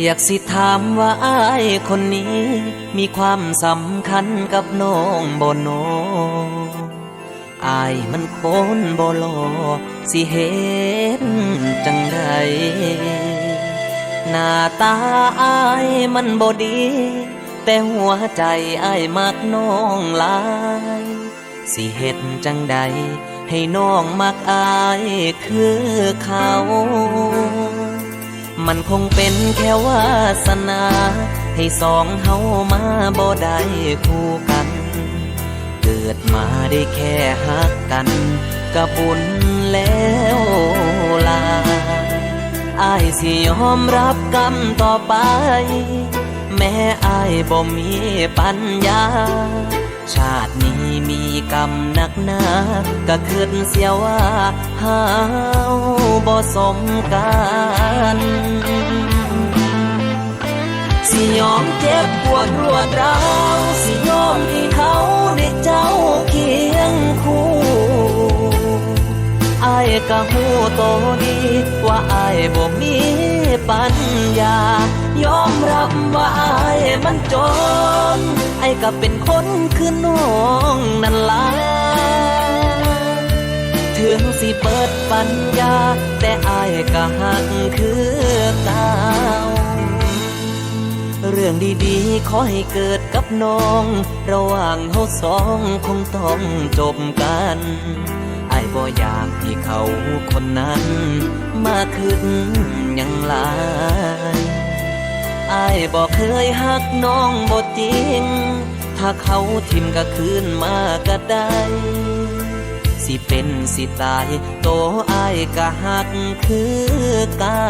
อยากสิถามว่าอายคนนี้ มีความสำคัญกับน้องบ่โนอายมันคนบ่หลอสิเห็นจังใดหน้าตาอายมันบ่ดี แต่หัวใจอายมักน้องหลาย สิเฮ็ดจังใดให้น้องมักอายคือเขา มันคงเป็นแค่วาสนา ให้สองเฮามาบ่ได้คู่กัน เกิดมาได้แค่หักกันก็บุญแล้วลาอายสิยอมรับกรรมต่อไป แม้อายบ่มีปัญญา ชาตินี้มีกรรมหนักหนาก็คิดเสียว่าเฮาบ่สมกั น สิยอมเจ็บปวดรวดร้าวสิยอมที่เขาได้เจ้าเคียงคู่อายก็หูโตดี ว่าอายบ่มีปัญญา ยอมรับว่าอายมันจน ไอ้ก็เป็นคนคือน้องนั่นล่ะ ถึงสิเปิดปัญญา แต่อายก็หักคือเก่าเรื่องดีๆ ขอให้เกิดกับน้อง ระหว่างเฮาสองคงต้องจบกันไอ้ายบ่อยากให้เขาคนนั้น มาขึ้นยังหลายไอ้ายบ่เคยหักน้องบ่จริง ถ้าเขาทิมก็คืนมาก็ได้ สิเป็นสิตาย โตอายก็หักคือเก่า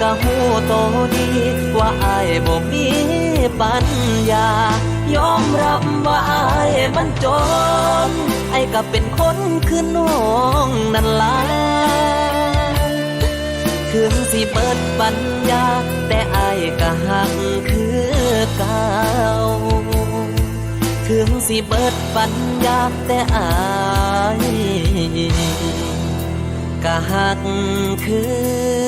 ก็หูโตดี ว่าอายบ่มีปัญญายอมรับว่าอายมันจนไอ้ก็เป็นคนคือน้องนั่นล่ะถึงสิเปิดปัญญา แต่อายก็หักคือเก่าถึงสิเบิดปัญญา แต่อายก็หักคือ